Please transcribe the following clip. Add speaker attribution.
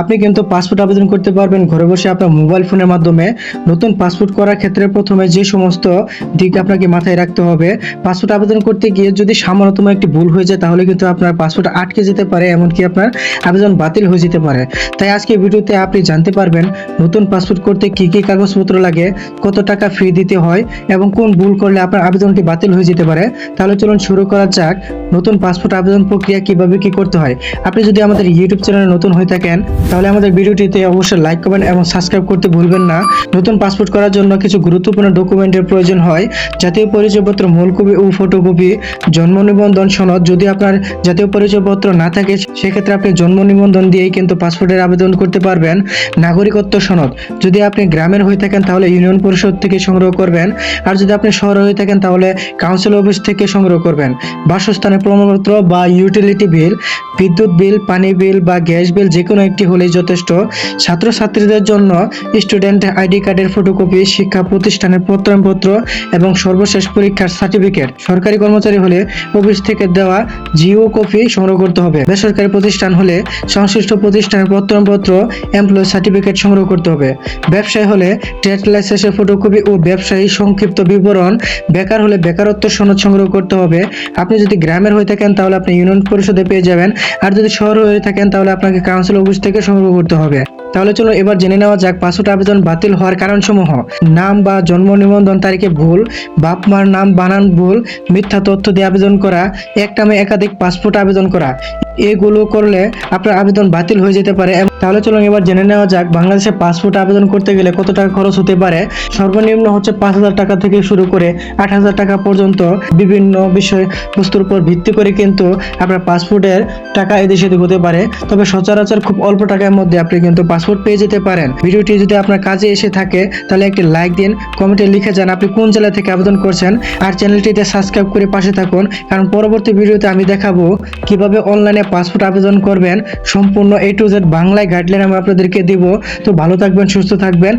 Speaker 1: আপনি কিন্তু পাসপোর্ট আবেদন করতে পারবেন। ঘরে বসে আপনার মোবাইল ফোনের মাধ্যমে নতুন পাসপোর্ট করার ক্ষেত্রে প্রথমে যে সমস্ত দিক আপনাকে মাথায় রাখতে হবে, পাসপোর্ট আবেদন করতে গিয়ে যদি সামান্যতম একটি ভুল হয়ে যায়, তাহলে কিন্তু আপনার পাসপোর্ট আটকে যেতে পারে, এমনকি আপনার আবেদন বাতিল হয়ে যেতে পারে। তাই আজকে ভিডিওতে আপনি জানতে পারবেন নতুন পাসপোর্ট করতে কি কি কাগজপত্র লাগে, কত টাকা ফি দিতে হয় এবং কোন ভুল করলে আপনার আবেদনটি বাতিল হয়ে যেতে পারে। তাহলে চলুন শুরু করা যাক, নতুন পাসপোর্ট আবেদন প্রক্রিয়া কীভাবে কি করতে হয়। আপনি যদি আমাদের ইউটিউব চ্যানেলে নতুন হয়ে থাকেন তাহলে আমাদের ভিডিওটিতে অবশ্যই লাইক করবেন এবং সাবস্ক্রাইব করতে ভুলবেন না। নতুন পাসপোর্ট করার জন্য কিছু গুরুত্বপূর্ণ ডকুমেন্টের প্রয়োজন হয়। জাতীয় পরিচয়পত্র মূল কপি ও ফটোকপি জন্ম নিবন্ধন সনদ। যদি আপনার জাতীয় পরিচয়পত্র না থাকে, সেক্ষেত্রে আপনি জন্ম নিবন্ধন দিয়েই কিন্তু পাসপোর্টের আবেদন করতে পারবেন। নাগরিকত্ব সনদ। যদি আপনি গ্রামের হয়ে থাকেন, তাহলে ইউনিয়ন পরিষদ থেকে সংগ্রহ করবেন। আর যদি আপনি শহরে হয়ে থাকেন, তাহলে কাউন্সিল অফিস থেকে সংগ্রহ করবেন। বাসস্থানের প্রমাণপত্র বা ইউটিলিটি বিল বিদ্যুৎ বিল পানি বিল বা গ্যাস বিল যে কোনো একটি হলেই যথেষ্ট। ছাত্রছাত্রীদের জন্য স্টুডেন্ট আইডি কার্ডের ফটোকপি শিক্ষা প্রতিষ্ঠানের প্রত্যয়নপত্র এবং সর্বশেষ পরীক্ষার সার্টিফিকেট সরকারি কর্মচারী হলে অফিস থেকে দেওয়া জিও কপি সংগ্রহ করতে হবে। বেসরকারি প্রতিষ্ঠান হলে সংশ্লিষ্ট প্রতিষ্ঠানের প্রত্যয়নপত্র এমপ্লয় সার্টিফিকেট সংগ্রহ করতে হবে। ব্যবসায় হলে ট্রেড লাইসেন্সের ফটোকপি ও ব্যবসায়ী সংক্ষিপ্ত বিবরণ, বেকার হলে বেকারত্ব সনদ সংগ্রহ করতে হবে। আপনি যদি গ্রামের হয়ে থাকেন তাহলে আপনি ইউনিয়ন পরিষদে পেয়ে যাবেন। আর যদি শহর হয়ে থাকেন তাহলে আপনাকে কাউন্সিল অফিস থেকে সংগ্রহ করতে হবে। তাহলে চলো এবার জেনে নেওয়া যাক পাসপোর্ট আবেদন বাতিল হওয়ার কারণসমূহ। নাম বা জন্ম নিবন্ধন তারিখে ভুল, বাপ মার নাম বানান ভুল, মিথ্যা তথ্য দিয়ে আবেদন করা, এক নামে একাধিক পাসপোর্ট আবেদন করা এগুলো করলে আপনার আবেদন বাতিল হয়ে যেতে পারে। তাহলে চলুন এবার জেনে নেওয়া যাক, বাংলাদেশে পাসপোর্ট আবেদন করতে গেলে কত টাকা খরচ হতে পারে? সর্বনিম্ন হচ্ছে পাঁচ হাজার টাকা থেকে শুরু করে আট হাজার টাকা পর্যন্ত বিভিন্ন বিষয় বস্তুর উপর ভিত্তি করে কিন্তু আপনার পাসপোর্টের টাকা এদেশে হতে পারে। তবে সচরাচর খুব অল্প টাকার মধ্যে আপনি কিন্তু পাসপোর্ট পেয়ে যেতে পারেন। ভিডিওটি যদি আপনার কাজে এসে থাকে, তাহলে একটি লাইক দিন, কমেন্টে লিখে যান আপনি কোন জেলা থেকে আবেদন করছেন, আর চ্যানেলটিতে সাবস্ক্রাইব করে পাশে থাকুন, কারণ পরবর্তী ভিডিওতে আমি দেখাবো কীভাবে অনলাইনে পাসপোর্ট আবেদন করবেন। সম্পূর্ণ এ টু জেড বাংলায় গাইডলাইন আমি আপনাদেরকে দিব। তো ভালো থাকবেন, সুস্থ থাকবেন।